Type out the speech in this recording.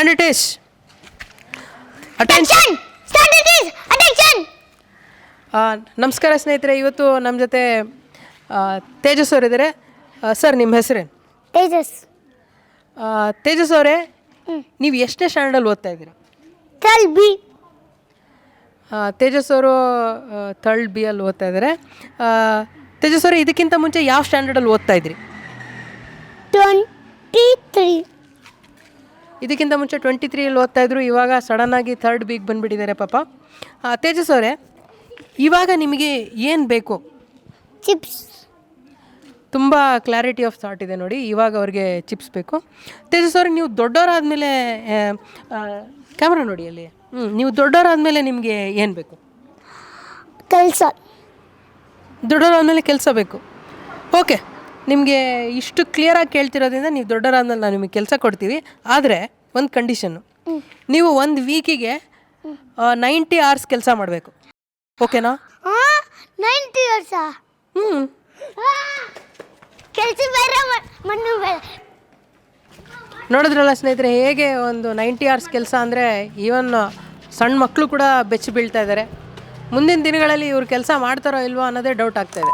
Standard ಟೇಸ್ attention is! Attention! ನಮಸ್ಕಾರ ಸ್ನೇಹಿತರೆ ಇವತ್ತು ನಮ್ಮ ಜೊತೆ ತೇಜಸ್ ತೇಜಸ್ ಅವರಿದ್ದಾರೆ ಸರ್ ನಿಮ್ಮ ಹೆಸರೇನು ತೇಜಸ್ ತೇಜಸ್ ಅವರೇ ನೀವು ಎಷ್ಟನೇ ಸ್ಟ್ಯಾಂಡರ್ಡಲ್ಲಿ ಓದ್ತಾ ಇದ್ದೀರಾ Tell ಬಿ ತೇಜಸ್ ಅವರು ಥರ್ಡ್ ಬಿ ಅಲ್ಲಿ ಓದ್ತಾ ಇದ್ದಾರೆ ತೇಜಸ್ ಅವರು ಇದಕ್ಕಿಂತ ಮುಂಚೆ ಯಾವ ಸ್ಟ್ಯಾಂಡರ್ಡಲ್ಲಿ ಓದ್ತಾ ಇದ್ರಿ 23. ಇದಕ್ಕಿಂತ ಮುಂಚೆ ಟ್ವೆಂಟಿ ತ್ರೀಯಲ್ಲಿ ಓದ್ತಾ ಇದ್ರು ಇವಾಗ ಸಡನ್ನಾಗಿ ಥರ್ಡ್ ಬೀಗ್ ಬಂದುಬಿಟ್ಟಿದ್ದಾರೆ ಪಾಪ. ತೇಜಸ್ ಅವರೇ ಇವಾಗ ನಿಮಗೆ ಏನು ಬೇಕು? ಚಿಪ್ಸ್ ತುಂಬ ಕ್ಲಾರಿಟಿ ಆಫ್ ಥಾಟ್ ಇದೆ ನೋಡಿ ಇವಾಗ ಅವ್ರಿಗೆ ಚಿಪ್ಸ್ ಬೇಕು. ತೇಜಸ್ ಅವ್ರಿಗೆ ನೀವು ದೊಡ್ಡವರಾದಮೇಲೆ ಕ್ಯಾಮ್ರಾ ನೋಡಿ ಅಲ್ಲಿ. ಹ್ಞೂ ನೀವು ದೊಡ್ಡವರಾದಮೇಲೆ ನಿಮಗೆ ಏನು ಬೇಕು? ಕೆಲಸ. ದೊಡ್ಡವರಾದಮೇಲೆ ಕೆಲಸ ಬೇಕು. ಓಕೆ ನಿಮಗೆ ಇಷ್ಟು ಕ್ಲಿಯರಾಗಿ ಕೇಳ್ತಿರೋದ್ರಿಂದ ನೀವು ದೊಡ್ಡವರಾದ್ಮೇಲೆ ನಾವು ನಿಮಗೆ ಕೆಲಸ ಕೊಡ್ತೀವಿ. ಆದರೆ ಒಂದು ಕಂಡೀಷನ್ನು ನೀವು ಒಂದು ವೀಕಿಗೆ ನೈಂಟಿ ಅವರ್ಸ್ ಕೆಲಸ ಮಾಡಬೇಕು. ಓಕೆನಾ ನೈಂಟಿ 90 years. ಹ್ಞೂ ಕೆಲಸ ಬೇರೆ ಮಣ್ಣು ಬೇರೆ ನೋಡಿದ್ರಲ್ಲ ಸ್ನೇಹಿತರೆ ಹೇಗೆ ಒಂದು ನೈಂಟಿ ಅವರ್ಸ್ ಕೆಲಸ ಅಂದರೆ ಈವನ್ ಸಣ್ಣ ಮಕ್ಕಳು ಕೂಡ ಬೆಚ್ಚಿ ಬೀಳ್ತಾ ಇದ್ದಾರೆ ಮುಂದಿನ ದಿನಗಳಲ್ಲಿ ಇವ್ರು ಕೆಲಸ ಮಾಡ್ತಾರೋ ಇಲ್ವೋ ಅನ್ನೋದೇ ಡೌಟ್ ಆಗ್ತಾ ಇದೆ.